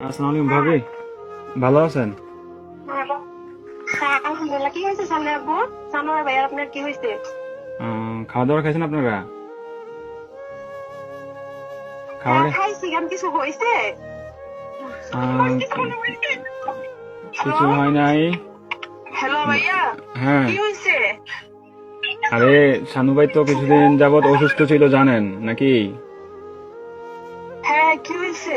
আসসালামু আলাইকুম ভাবি। ভালো আছেন? হ্যাঁ, আলহামদুলিল্লাহ। কি হয়েছে সামনে আব্বু? সানোয়ার ভাইয়ার আপনার কি হয়েছে? খাওয়া দাওয়া খাইছেন আপনারা? খাবারে হ্যাঁ, খাইছি। কেন কিছু হয়েছে? কিছু হয় নাই। হ্যালো ভাইয়া হ্যাঁ। কি হয়েছে? আরে শানু ভাই তো কিছুদিন যাবত অসুস্থ ছিল জানেন নাকি? হ্যাঁ কি হয়েছে?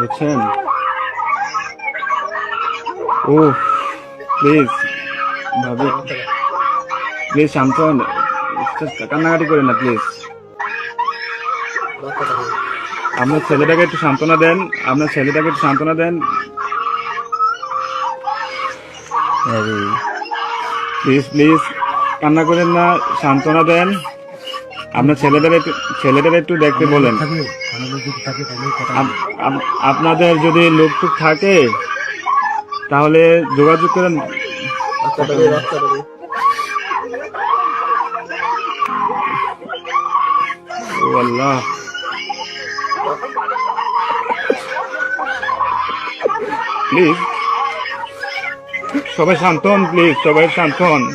বুঝছেন ও প্লিজ ভাবি প্লিজ শান্ত কান্নাকাটি করেন না প্লিজ আপনার ছেলেটাকে একটু সান্ত্বনা দেন। আপনার ছেলেটাকে একটু সান্ত্বনা দেন। প্লিজ প্লিজ কান্না করেন না সান্ত্বনা দেন। আপনার ছেলেদের একটু ছেলেদের একটু দেখতে বলেন। আপ- আপ- আপনাদের যদি লোক টুক থাকে তাহলে যোগাযোগ করেন। আল্লাহ। প্লিজ। সবাই শান্ত হন প্লিজ। সবাই শান্ত হন।